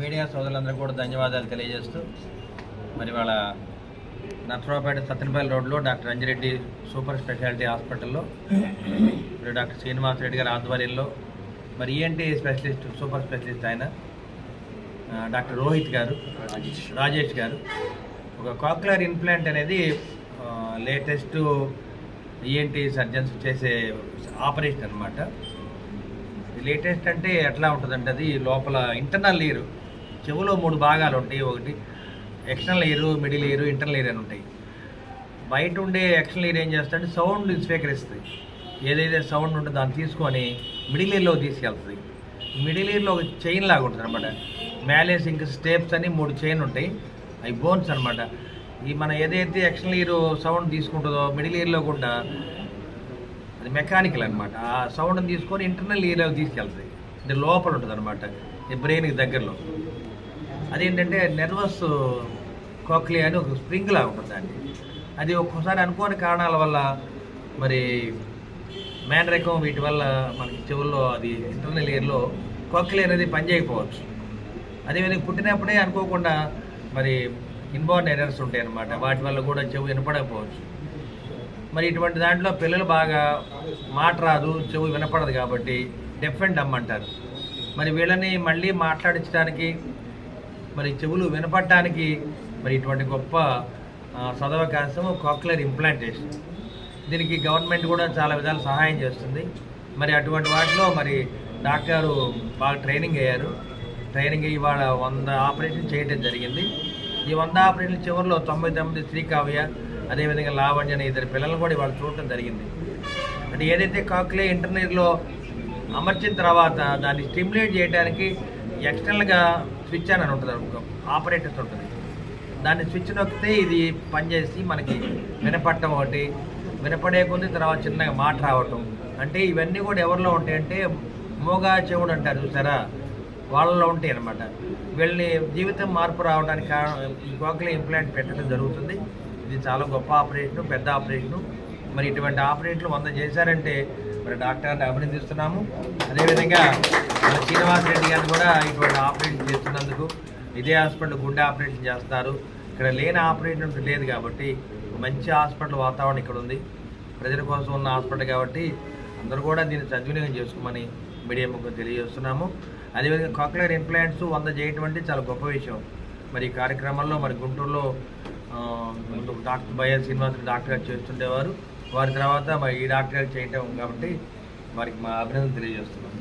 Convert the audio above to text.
Media సోదరులందరూ కూడా ధన్యవాదాలు తెలియజేస్తూ మరి వాళ్ళ నర్సరావుపేట సత్యనపల్లి రోడ్లో డాక్టర్ అంజిరెడ్డి సూపర్ స్పెషాలిటీ హాస్పిటల్లో మరి డాక్టర్ శ్రీనివాస్ రెడ్డి గారి ఆధ్వర్యంలో మరి ఈఎన్టీ స్పెషలిస్ట్ సూపర్ స్పెషలిస్ట్ ఆయన డాక్టర్ రోహిత్ గారు రాజేష్ గారు. ఒక కాక్యులర్ ఇన్ప్లాంట్ అనేది లేటెస్ట్ ఈఎన్టీ సర్జన్స్ చేసే ఆపరేషన్ అనమాట లేటెస్ట్ అంటే ఎట్లా ఉంటుందంటే అది లోపల ఇంటర్నల్ ఇయర్ చెవులో మూడు భాగాలు ఉంటాయి. ఒకటి external ear middle ear internal ear అని ఉంటాయి. బయట ఉండే ఎక్స్టర్నల్ ఇయర్ ఏం చేస్తాడంటే సౌండ్ స్వీకరిస్తుంది. ఏదైతే సౌండ్ ఉంటుందో దాన్ని తీసుకొని మిడిల్ ఇయర్లో తీసుకెళ్తుంది. మిడిల్ ఇయర్లో ఒక చైన్ లాగా ఉంటుంది అనమాట మ్యాలేస్ ఇంక స్టేప్స్ అని మూడు చైన్ ఉంటాయి. అవి బోన్స్ అనమాట ఈ మన ఏదైతే ఎక్స్టర్నల్ ఇయర్ సౌండ్ తీసుకుంటుందో మిడిల్ ఇయర్లో కూడా అది మెకానికల్ అనమాట ఆ సౌండ్ని తీసుకొని ఇంటర్నల్ ఇయర్లోకి తీసుకెళ్తుంది. అంటే లోపల ఉంటుంది అనమాట ఈ బ్రెయిన్కి దగ్గరలో. అదేంటంటే నెర్వస్ కోక్లి అని ఒక స్ప్రింగ్ లాగా ఉంటుంది దాన్ని అది ఒక్కోసారి అనుకోని కారణాల వల్ల మరి మ్యాన్ వీటి వల్ల మనకి చెవుల్లో అది ఇంటర్నల్ ఇయర్లో కోక్లియా అనేది పనిచేయకపోవచ్చు అదేవిధంగా పుట్టినప్పుడే అనుకోకుండా మరి ఇన్బార్న్ ఎర్రర్స్ ఉంటాయి అన్నమాట వాటి వల్ల కూడా చెవు వినపడకపోవచ్చు. మరి ఇటువంటి దాంట్లో పిల్లలు బాగా మాట రాదు చెవు వినపడదు కాబట్టి డెఫ్ అండ్ డమ్ అంటారు. మరి వీళ్ళని మళ్ళీ మాట్లాడించడానికి మరి చెవులు వినపడటానికి మరి ఇటువంటి గొప్ప ఆ, సదవకాశం కాక్యులర్ ఇంప్లాంటేషన్. దీనికి గవర్నమెంట్ కూడా చాలా విధాలు సహాయం చేస్తుంది. మరి అటువంటి వాటిలో మరి డాక్టర్ బాగా ట్రైనింగ్ అయ్యారు. ట్రైనింగ్ ఇవాళ వంద ఆపరేషన్ చేయడం జరిగింది. ఈ వంద ఆపరేషన్ చివరిలో తొంభై తొమ్మిది శ్రీకావ్య అదేవిధంగా లావణ్య అనే ఇద్దరు పిల్లలు కూడా ఇవాళ చూడటం జరిగింది. అంటే ఏదైతే కాక్లే ఇంటర్నెట్లో అమర్చిన తర్వాత దాన్ని స్టిమ్యులేట్ చేయడానికి ఎక్స్టర్నల్గా స్విచ్ అని ఉంటుంది ఒక ఆపరేటర్స్ ఉంటుంది. దాన్ని స్విచ్ నొక్కితే ఇది పనిచేసి మనకి వినపడటం ఒకటి వినపడే కొద్ది తర్వాత చిన్నగా మాట రావటం. అంటే ఇవన్నీ కూడా ఎవరిలో ఉంటాయంటే మోగా చెవుడు అంటారు చూసారా? వాళ్ళలో ఉంటాయి అనమాట వీళ్ళని జీవితం మార్పు రావడానికి కారణం ఈ కోక్లే ఇంప్లాంట్ పెట్టడం జరుగుతుంది. ఇది చాలా గొప్ప ఆపరేషను పెద్ద ఆపరేషను. మరి ఇటువంటి ఆపరేషన్లు వంద చేశారంటే మరి డాక్టర్ని అభినందిస్తున్నాము. అదేవిధంగా మన శ్రీనివాస్ రెడ్డి గారిని కూడా ఇటువంటి ఆపరేషన్ చేస్తున్నందుకు ఇదే హాస్పిటల్ గుండె ఆపరేషన్ చేస్తారు. ఇక్కడ లేని ఆపరేషన్ లేదు కాబట్టి మంచి హాస్పిటల్ వాతావరణం ఇక్కడ ఉంది. ప్రజల కోసం ఉన్న హాస్పిటల్ కాబట్టి అందరూ కూడా దీన్ని సద్వినియోగం చేసుకోమని మీడియా ముగ్గురు తెలియజేస్తున్నాము. అదేవిధంగా కాక్యులర్ ఇంప్లాంట్స్ వంద చేయటం అంటే చాలా గొప్ప విషయం. మరి ఈ కార్యక్రమంలో మరి గుంటూరులో డాక్టర్ బయ్య శ్రీనివాస్ డాక్టర్ గారు చేస్తుండేవారు. వారి తర్వాత మరి ఈ డాక్టర్ చేయటం కాబట్టి వారికి మా అభినందన తెలియజేస్తున్నాం.